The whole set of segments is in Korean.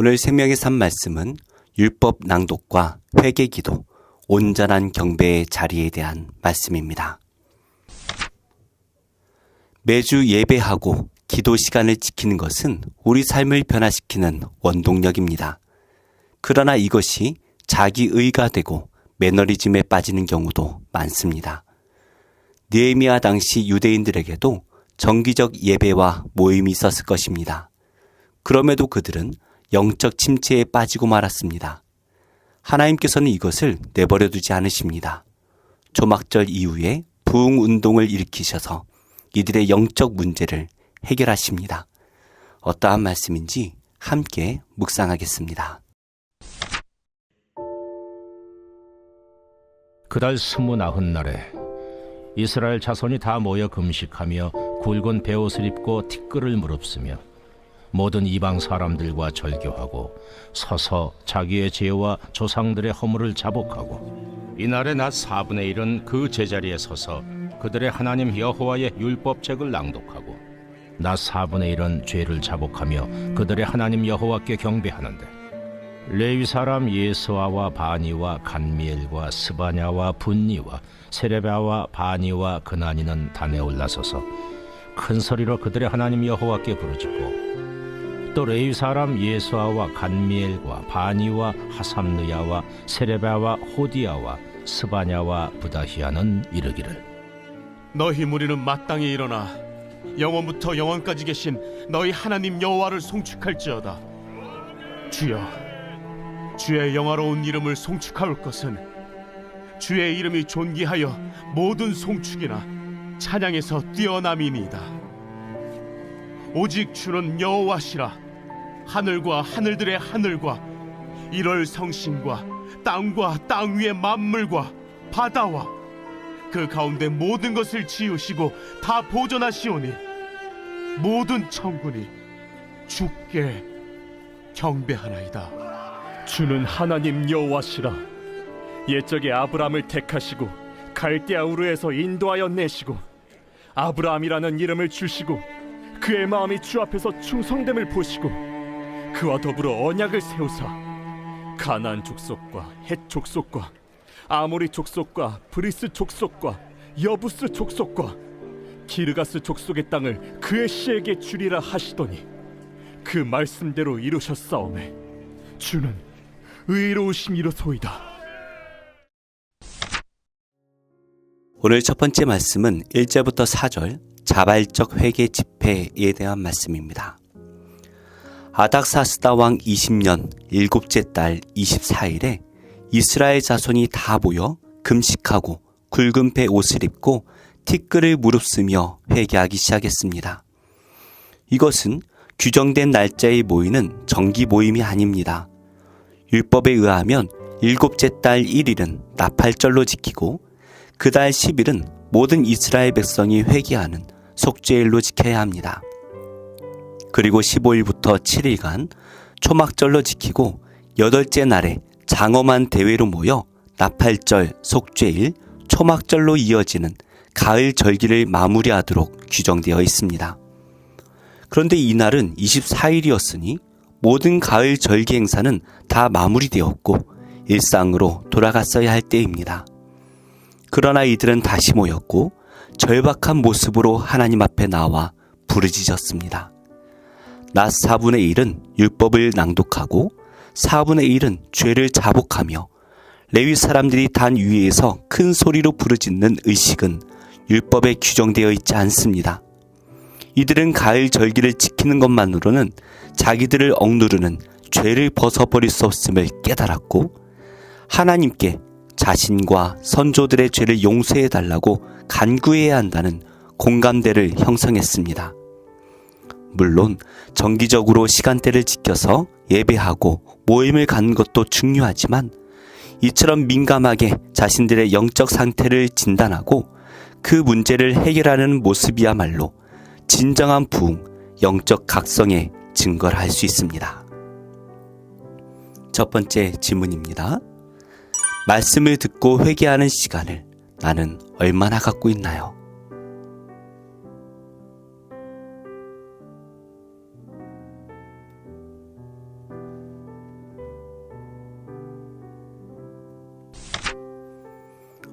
오늘 생명의 삶 말씀은 율법 낭독과 회개 기도, 온전한 경배의 자리에 대한 말씀입니다. 매주 예배하고 기도 시간을 지키는 것은 우리 삶을 변화시키는 원동력입니다. 그러나 이것이 자기의가 되고 매너리즘에 빠지는 경우도 많습니다. 느헤미야 당시 유대인들에게도 정기적 예배와 모임이 있었을 것입니다. 그럼에도 그들은 영적 침체에 빠지고 말았습니다. 하나님께서는 이것을 내버려 두지 않으십니다. 조막절 이후에 부흥 운동을 일으키셔서 이들의 영적 문제를 해결하십니다. 어떠한 말씀인지 함께 묵상하겠습니다. 그달 스물아흔 날에 이스라엘 자손이 다 모여 금식하며 굵은 베옷을 입고 티끌을 무릅쓰며 모든 이방 사람들과 절교하고 서서 자기의 죄와 조상들의 허물을 자복하고 이날의 낮 4분의 1은 그 제자리에 서서 그들의 하나님 여호와의 율법책을 낭독하고 낮 4분의 1은 죄를 자복하며 그들의 하나님 여호와께 경배하는데 레위 사람 예스와와 바니와 간미엘과 스바냐와 분니와 세레바와 바니와 그나니는 단에 올라서서 큰 소리로 그들의 하나님 여호와께 부르짖고 또 레위 사람 예수아와 간미엘과 바니와 하삼느야와 세레바와 호디야와 스바냐와 부다히아는 이르기를. 너희 무리는 마땅히 일어나 영원부터 영원까지 계신 너희 하나님 여호와를 송축할지어다. 주여 주의 영화로운 이름을 송축할 것은 주의 이름이 존귀하여 모든 송축이나 찬양에서 뛰어남이니이다. 오직 주는 여호와시라 하늘과 하늘들의 하늘과 이럴 성신과 땅과 땅 위의 만물과 바다와 그 가운데 모든 것을 지으시고 다 보존하시오니 모든 천군이 주께 경배하나이다. 주는 하나님 여호와시라 옛적에 아브라함을 택하시고 갈대아 우르에서 인도하여 내시고 아브라함이라는 이름을 주시고 그의 마음이 주 앞에서 충성됨을 보시고 그와 더불어 언약을 세우사 가나안 족속과 헷 족속과 아모리 족속과 브리스 족속과 여부스 족속과 기르가스 족속의 땅을 그의 씨에게 주리라 하시더니 그 말씀대로 이루셨사오매 주는 의로우심이로소이다. 오늘 첫 번째 말씀은 1절부터 4절 자발적 회개 집회에 대한 말씀입니다. 아닥사스다 왕 20년 일곱째 달 24일에 이스라엘 자손이 다 모여 금식하고 굵은 배 옷을 입고 티끌을 무릅쓰며 회개하기 시작했습니다. 이것은 규정된 날짜에 모이는 정기 모임이 아닙니다. 율법에 의하면 일곱째 달 1일은 나팔절로 지키고 그달 10일은 모든 이스라엘 백성이 회개하는 속죄일로 지켜야 합니다. 그리고 15일부터 7일간 초막절로 지키고 여덟째 날에 장엄한 대회로 모여 나팔절, 속죄일, 초막절로 이어지는 가을 절기를 마무리하도록 규정되어 있습니다. 그런데 이날은 24일이었으니 모든 가을 절기 행사는 다 마무리되었고 일상으로 돌아갔어야 할 때입니다. 그러나 이들은 다시 모였고 절박한 모습으로 하나님 앞에 나와 부르짖었습니다. 낮 4분의 1은 율법을 낭독하고 4분의 1은 죄를 자복하며 레위 사람들이 단 위에서 큰 소리로 부르짖는 의식은 율법에 규정되어 있지 않습니다. 이들은 가을 절기를 지키는 것만으로는 자기들을 억누르는 죄를 벗어버릴 수 없음을 깨달았고 하나님께 자신과 선조들의 죄를 용서해 달라고 간구해야 한다는 공감대를 형성했습니다. 물론 정기적으로 시간대를 지켜서 예배하고 모임을 갖는 것도 중요하지만 이처럼 민감하게 자신들의 영적 상태를 진단하고 그 문제를 해결하는 모습이야말로 진정한 부흥, 영적 각성의 증거를 할 수 있습니다. 첫 번째 질문입니다. 말씀을 듣고 회개하는 시간을 나는 얼마나 갖고 있나요?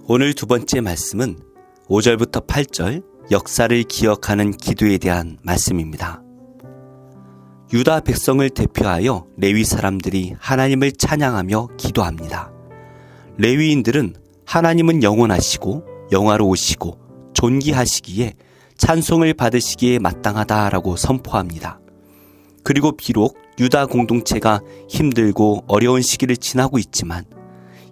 오늘 두 번째 말씀은 5절부터 8절 역사를 기억하는 기도에 대한 말씀입니다. 유다 백성을 대표하여 레위 사람들이 하나님을 찬양하며 기도합니다. 레위인들은 하나님은 영원하시고 영화로우시고 존귀하시기에 찬송을 받으시기에 마땅하다라고 선포합니다. 그리고 비록 유다 공동체가 힘들고 어려운 시기를 지나고 있지만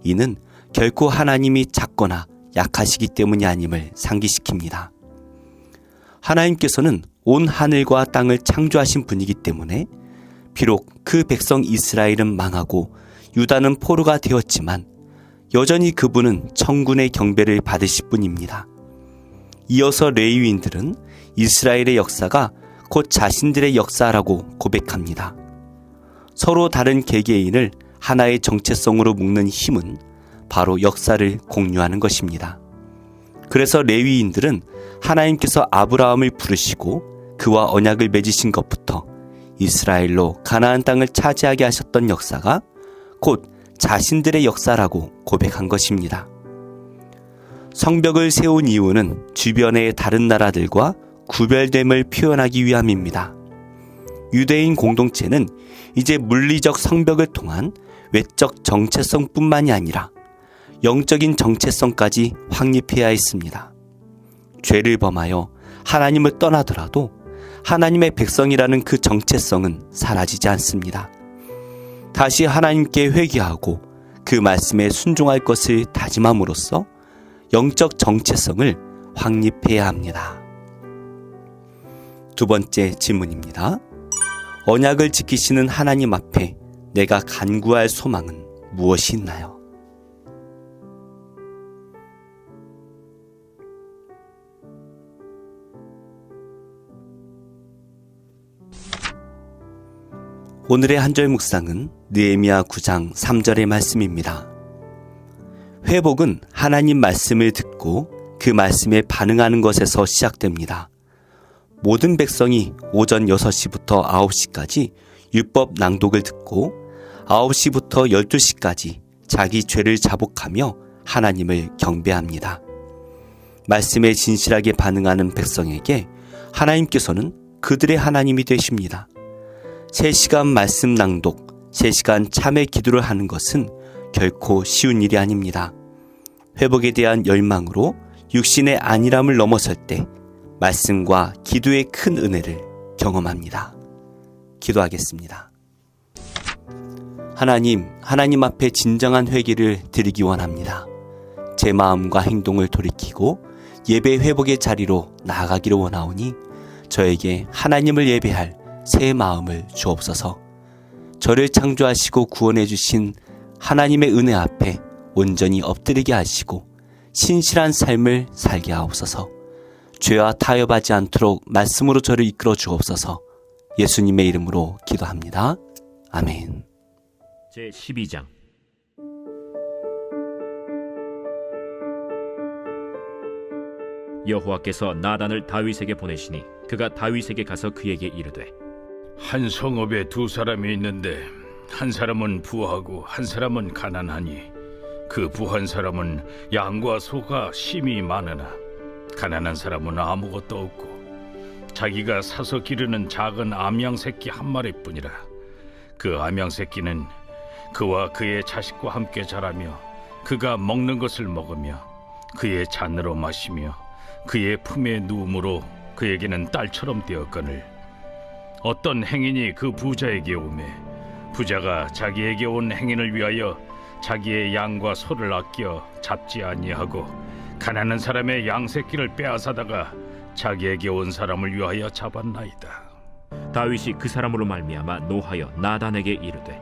이는 결코 하나님이 작거나 약하시기 때문이 아님을 상기시킵니다. 하나님께서는 온 하늘과 땅을 창조하신 분이기 때문에 비록 그 백성 이스라엘은 망하고 유다는 포로가 되었지만 여전히 그분은 천군의 경배를 받으실 분입니다. 이어서 레위인들은 이스라엘의 역사가 곧 자신들의 역사라고 고백합니다. 서로 다른 개개인을 하나의 정체성으로 묶는 힘은 바로 역사를 공유하는 것입니다. 그래서 레위인들은 하나님께서 아브라함을 부르시고 그와 언약을 맺으신 것부터 이스라엘로 가나안 땅을 차지하게 하셨던 역사가 곧 자신들의 역사라고 고백한 것입니다. 성벽을 세운 이유는 주변의 다른 나라들과 구별됨을 표현하기 위함입니다. 유대인 공동체는 이제 물리적 성벽을 통한 외적 정체성뿐만이 아니라 영적인 정체성까지 확립해야 했습니다. 죄를 범하여 하나님을 떠나더라도 하나님의 백성이라는 그 정체성은 사라지지 않습니다. 다시 하나님께 회개하고 그 말씀에 순종할 것을 다짐함으로써 영적 정체성을 확립해야 합니다. 두 번째 질문입니다. 언약을 지키시는 하나님 앞에 내가 간구할 소망은 무엇이 있나요? 오늘의 한절 묵상은 느헤미야 9장 3절의 말씀입니다. 회복은 하나님 말씀을 듣고 그 말씀에 반응하는 것에서 시작됩니다. 모든 백성이 오전 6시부터 9시까지 율법 낭독을 듣고 9시부터 12시까지 자기 죄를 자복하며 하나님을 경배합니다. 말씀에 진실하게 반응하는 백성에게 하나님께서는 그들의 하나님이 되십니다. 3시간 말씀 낭독, 3시간 참회 기도를 하는 것은 결코 쉬운 일이 아닙니다. 회복에 대한 열망으로 육신의 안일함을 넘어설 때 말씀과 기도의 큰 은혜를 경험합니다. 기도하겠습니다. 하나님, 하나님 앞에 진정한 회개를 드리기 원합니다. 제 마음과 행동을 돌이키고 예배 회복의 자리로 나아가기를 원하오니 저에게 하나님을 예배할 새 마음을 주옵소서. 저를 창조하시고 구원해 주신 하나님의 은혜 앞에 온전히 엎드리게 하시고 신실한 삶을 살게 하옵소서. 죄와 타협하지 않도록 말씀으로 저를 이끌어 주옵소서. 예수님의 이름으로 기도합니다. 아멘. 제 12장 여호와께서 나단을 다윗에게 보내시니 그가 다윗에게 가서 그에게 이르되 한 성읍에 두 사람이 있는데 한 사람은 부하고 한 사람은 가난하니 그 부한 사람은 양과 소가 심히 많으나 가난한 사람은 아무것도 없고 자기가 사서 기르는 작은 암양 새끼 한 마리뿐이라. 그 암양 새끼는 그와 그의 자식과 함께 자라며 그가 먹는 것을 먹으며 그의 잔으로 마시며 그의 품에 누움으로 그에게는 딸처럼 되었거늘 어떤 행인이 그 부자에게 오매 부자가 자기에게 온 행인을 위하여 자기의 양과 소를 아껴 잡지 아니하고 가난한 사람의 양 새끼를 빼앗아다가 자기에게 온 사람을 위하여 잡았나이다. 다윗이 그 사람으로 말미암아 노하여 나단에게 이르되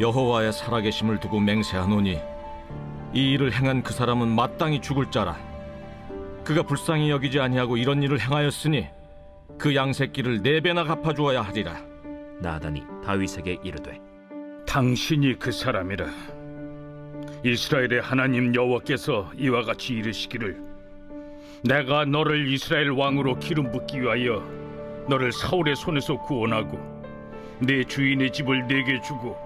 여호와의 살아계심을 두고 맹세하노니 이 일을 행한 그 사람은 마땅히 죽을 자라 그가 불쌍히 여기지 아니하고 이런 일을 행하였으니 그 양새끼를 네 배나 갚아주어야 하리라 나단이 다윗에게 이르되 당신이 그 사람이라. 이스라엘의 하나님 여호와께서 이와 같이 이르시기를 내가 너를 이스라엘 왕으로 기름 붓기 위하여 너를 사울의 손에서 구원하고 내 주인의 집을 내게 주고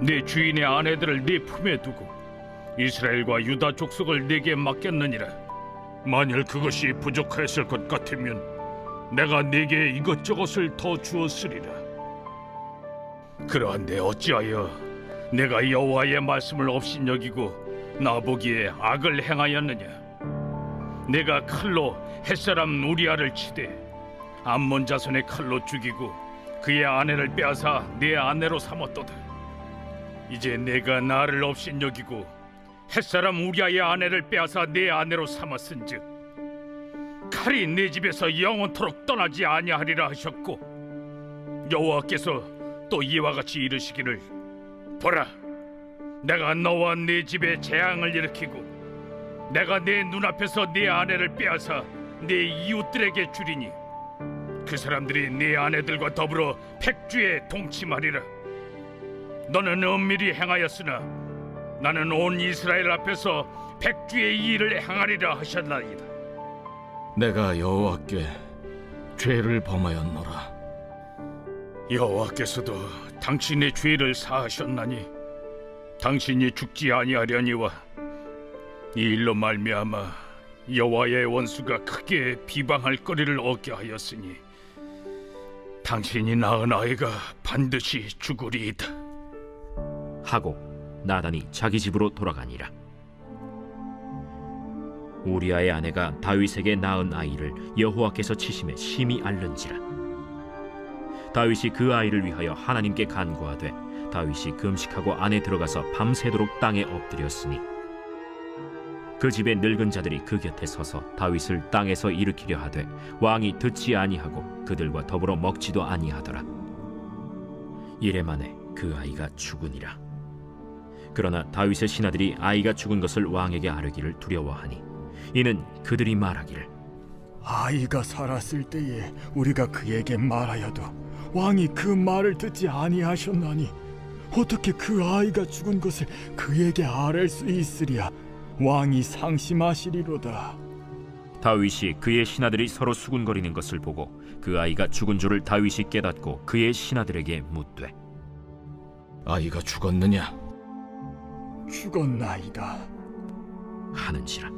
내 주인의 아내들을 네 품에 두고 이스라엘과 유다 족속을 내게 맡겼느니라. 만일 그것이 부족하였을 것 같으면 내가 네게 이것저것을 더 주었으리라. 그러한데 어찌하여 내가 여호와의 말씀을 업신여기고 나보기에 악을 행하였느냐? 내가 칼로 햇사람 우리아를 치되 암몬 자손의 칼로 죽이고 그의 아내를 빼앗아 내 아내로 삼았도다. 이제 내가 나를 업신여기고 햇사람 우리아의 아내를 빼앗아 내 아내로 삼았은즉 칼이 내 집에서 영원토록 떠나지 아니하리라 하셨고 여호와께서 또 이와 같이 이르시기를 보라 내가 너와 네 집에 재앙을 일으키고 내가 내 눈앞에서 네 아내를 빼앗아 네 이웃들에게 주리니 그 사람들이 네 아내들과 더불어 백주에 동침하리라. 너는 은밀히 행하였으나 나는 온 이스라엘 앞에서 백주의 일을 행하리라 하셨나이다 내가 여호와께 죄를 범하였노라. 여호와께서도 당신의 죄를 사하셨나니 당신이 죽지 아니하려니와 이 일로 말미암아 여호와의 원수가 크게 비방할 거리를 얻게 하였으니 당신이 낳은 아이가 반드시 죽으리이다. 하고 나단이 자기 집으로 돌아가니라. 우리아의 아내가 다윗에게 낳은 아이를 여호와께서 치심에 심히 앓는지라. 다윗이 그 아이를 위하여 하나님께 간구하되 다윗이 금식하고 안에 들어가서 밤새도록 땅에 엎드렸으니 그 집의 늙은 자들이 그 곁에 서서 다윗을 땅에서 일으키려 하되 왕이 듣지 아니하고 그들과 더불어 먹지도 아니하더라. 이래 만에 그 아이가 죽으니라. 그러나 다윗의 신하들이 아이가 죽은 것을 왕에게 아뢰기를 두려워하니 이는 그들이 말하기를 아이가 살았을 때에 우리가 그에게 말하여도 왕이 그 말을 듣지 아니하셨나니 어떻게 그 아이가 죽은 것을 그에게 아랠 수 있으랴? 왕이 상심하시리로다. 다윗이 그의 신하들이 서로 수군거리는 것을 보고 그 아이가 죽은 줄을 다윗이 깨닫고 그의 신하들에게 묻되 아이가 죽었느냐? 죽었나이다. 하는지라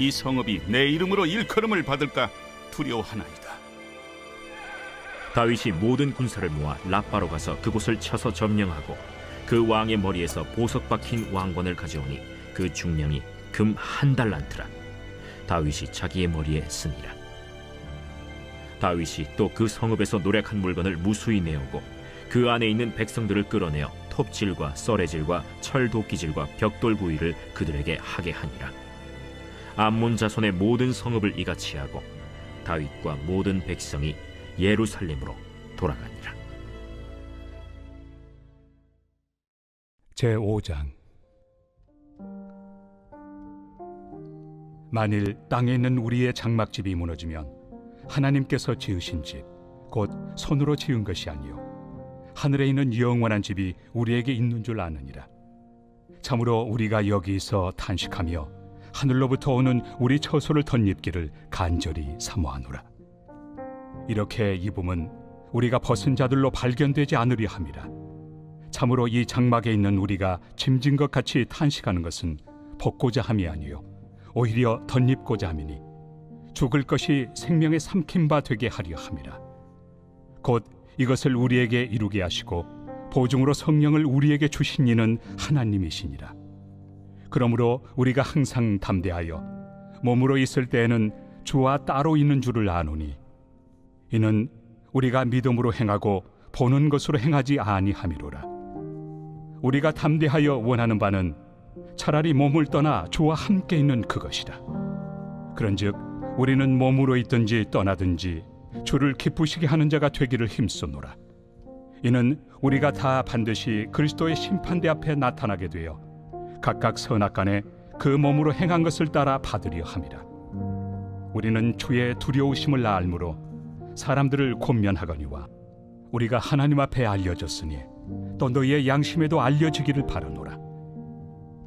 이 성읍이 내 이름으로 일컬음을 받을까 두려워하나이다. 다윗이 모든 군사를 모아 라빠로 가서 그곳을 쳐서 점령하고 그 왕의 머리에서 보석 박힌 왕관을 가져오니 그 중량이 금 한 달란트라. 다윗이 자기의 머리에 쓰니라. 다윗이 또 그 성읍에서 노력한 물건을 무수히 내오고 그 안에 있는 백성들을 끌어내어 톱질과 썰해질과 철도끼질과 벽돌 구이를 그들에게 하게 하니라 암몬 자손의 모든 성읍을 이같이 하고 다윗과 모든 백성이 예루살렘으로 돌아가니라. 제 5장 만일 땅에 있는 우리의 장막집이 무너지면 하나님께서 지으신 집 곧 손으로 지은 것이 아니요 하늘에 있는 영원한 집이 우리에게 있는 줄 아느니라 참으로 우리가 여기서 탄식하며 하늘로부터 오는 우리 처소를 덧입기를 간절히 사모하노라. 이렇게 입음은 우리가 벗은 자들로 발견되지 않으려 함이라. 참으로 이 장막에 있는 우리가 짐진 것 같이 탄식하는 것은 벗고자 함이 아니요 오히려 덧입고자 함이니 죽을 것이 생명의 삼킨 바 되게 하려 함이라. 곧 이것을 우리에게 이루게 하시고 보증으로 성령을 우리에게 주신 이는 하나님이시니라. 그러므로 우리가 항상 담대하여 몸으로 있을 때에는 주와 따로 있는 줄을 아노니 이는 우리가 믿음으로 행하고 보는 것으로 행하지 아니함이로라. 우리가 담대하여 원하는 바는 차라리 몸을 떠나 주와 함께 있는 그것이라. 그런즉 우리는 몸으로 있든지 떠나든지 주를 기쁘시게 하는 자가 되기를 힘쓰노라. 이는 우리가 다 반드시 그리스도의 심판대 앞에 나타나게 되어 각각 선악간에 그 몸으로 행한 것을 따라 받으려 함이라. 우리는 주의 두려우심을 알므로 사람들을 권면하거니와 우리가 하나님 앞에 알려졌으니 또 너희의 양심에도 알려지기를 바라노라.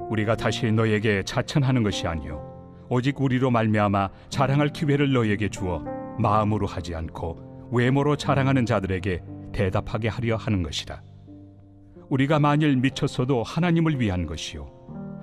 우리가 다시 너에게 자천하는 것이 아니요 오직 우리로 말미암아 자랑할 기회를 너에게 주어 마음으로 하지 않고 외모로 자랑하는 자들에게 대답하게 하려 하는 것이라. 우리가 만일 미쳤어도 하나님을 위한 것이요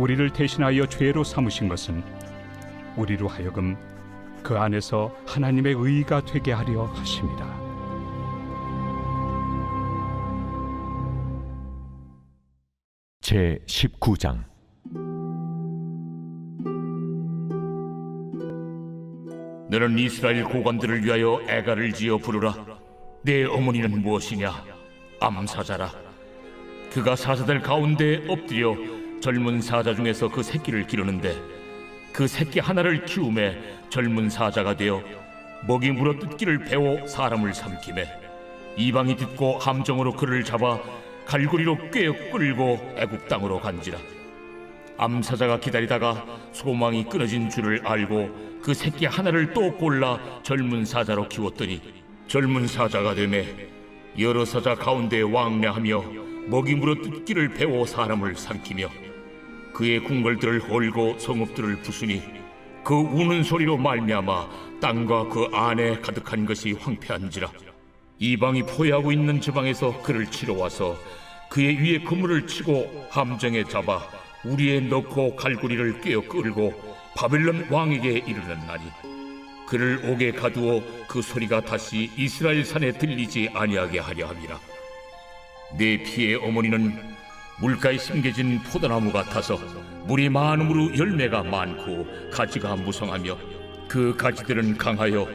우리를 대신하여 죄로 삼으신 것은 우리로 하여금 그 안에서 하나님의 의가 되게 하려 하심이라. 제 19장 너는 이스라엘 고관들을 위하여 애가를 지어 부르라. 내 어머니는 무엇이냐? 암사자라. 그가 사자들 가운데 엎드려 젊은 사자 중에서 그 새끼를 기르는데 그 새끼 하나를 키움에 젊은 사자가 되어 먹이 물어 뜯기를 배워 사람을 삼키매 이방이 듣고 함정으로 그를 잡아 갈고리로 꿰어 끌고 애굽 땅으로 간지라. 암사자가 기다리다가 소망이 끊어진 줄을 알고 그 새끼 하나를 또 골라 젊은 사자로 키웠더니 젊은 사자가 되매 여러 사자 가운데 왕래하며 먹이 물어 뜯기를 배워 사람을 삼키며 그의 궁궐들을 헐고 성읍들을 부수니 그 우는 소리로 말미암아 땅과 그 안에 가득한 것이 황폐한지라. 이방이 포위하고 있는 지방에서 그를 치러 와서 그의 위에 그물을 치고 함정에 잡아 우리에 넣고 갈고리를 꿰어 끌고 바벨론 왕에게 이르렀나니 그를 옥에 가두어 그 소리가 다시 이스라엘 산에 들리지 아니하게 하려 함이라. 내 피의 어머니는 물가에 심겨진 포도나무 같아서 물이 많음으로 열매가 많고 가지가 무성하며 그 가지들은 강하여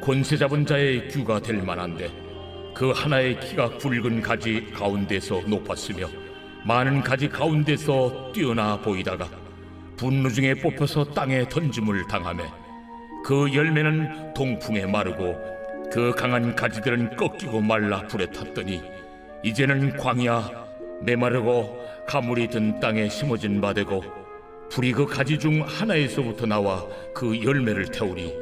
권세 잡은 자의 규가 될 만한데 그 하나의 키가 굵은 가지 가운데서 높았으며 많은 가지 가운데서 뛰어나 보이다가 분노 중에 뽑혀서 땅에 던짐을 당하며 그 열매는 동풍에 마르고 그 강한 가지들은 꺾이고 말라 불에 탔더니 이제는 광야 메마르고 가물이 든 땅에 심어진 바 되고 불이 그 가지 중 하나에서부터 나와 그 열매를 태우니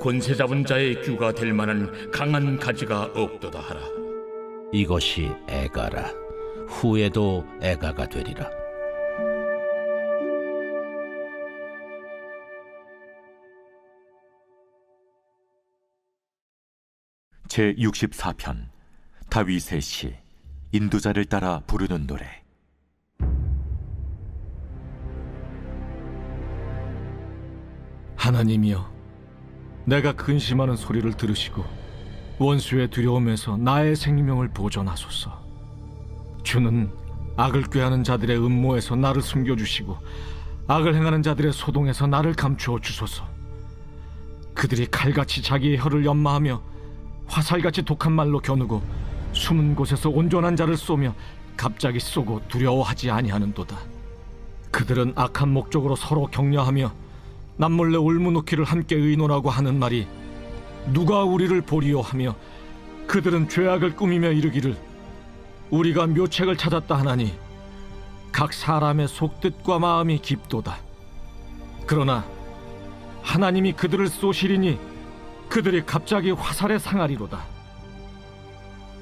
권세 잡은 자의 규가 될 만한 강한 가지가 없도다 하라. 이것이 애가라. 후에도 애가가 되리라. 제 64편 다윗의 시 인도자를 따라 부르는 노래 하나님이여, 내가 근심하는 소리를 들으시고 원수의 두려움에서 나의 생명을 보존하소서. 주는 악을 꾀하는 자들의 음모에서 나를 숨겨주시고 악을 행하는 자들의 소동에서 나를 감추어 주소서. 그들이 칼같이 자기의 혀를 연마하며 화살같이 독한 말로 겨누고 숨은 곳에서 온전한 자를 쏘며 갑자기 쏘고 두려워하지 아니하는도다. 그들은 악한 목적으로 서로 격려하며 남몰래 울무놓기를 함께 의논하고 하는 말이 누가 우리를 보리요 하며 그들은 죄악을 꾸미며 이르기를 우리가 묘책을 찾았다 하나니 각 사람의 속뜻과 마음이 깊도다. 그러나 하나님이 그들을 쏘시리니 그들이 갑자기 화살에 상하리로다.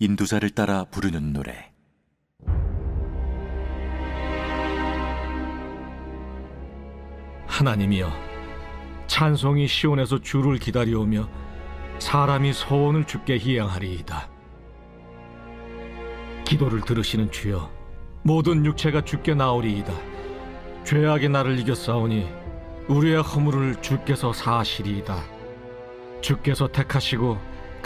인도자를 따라 부르는 노래 하나님이여 찬송이 시온에서 주를 기다려오며 사람이 소원을 주께 희양하리이다. 기도를 들으시는 주여 모든 육체가 주께 나오리이다. 죄악의 나를 이겼사오니 우리의 허물을 주께서 사하시리이다. 주께서 택하시고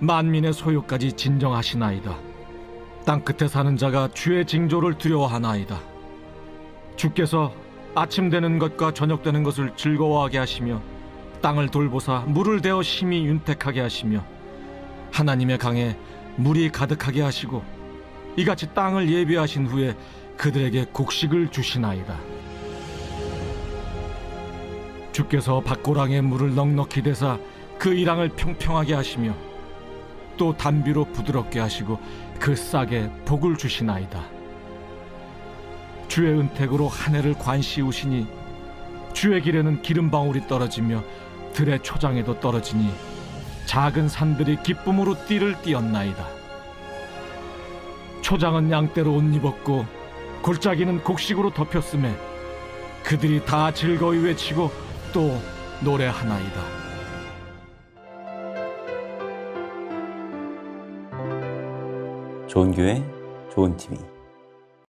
만민의 소유까지 진정하시나이다. 땅 끝에 사는 자가 주의 징조를 두려워하나이다. 주께서 아침 되는 것과 저녁 되는 것을 즐거워하게 하시며 땅을 돌보사 물을 대어 심히 윤택하게 하시며 하나님의 강에 물이 가득하게 하시고 이같이 땅을 예비하신 후에 그들에게 곡식을 주시나이다. 주께서 밭고랑에 물을 넉넉히 대사 그 이랑을 평평하게 하시며 또 단비로 부드럽게 하시고 그 싹에 복을 주시나이다. 주의 은택으로 한 해를 관시우시니 주의 길에는 기름 방울이 떨어지며 들의 초장에도 떨어지니 작은 산들이 기쁨으로 띠를 띄었나이다. 초장은 양떼로 옷 입었고 골짜기는 곡식으로 덮였음에 그들이 다 즐거이 외치고 또 노래하나이다. 좋은 교회, 좋은 TV.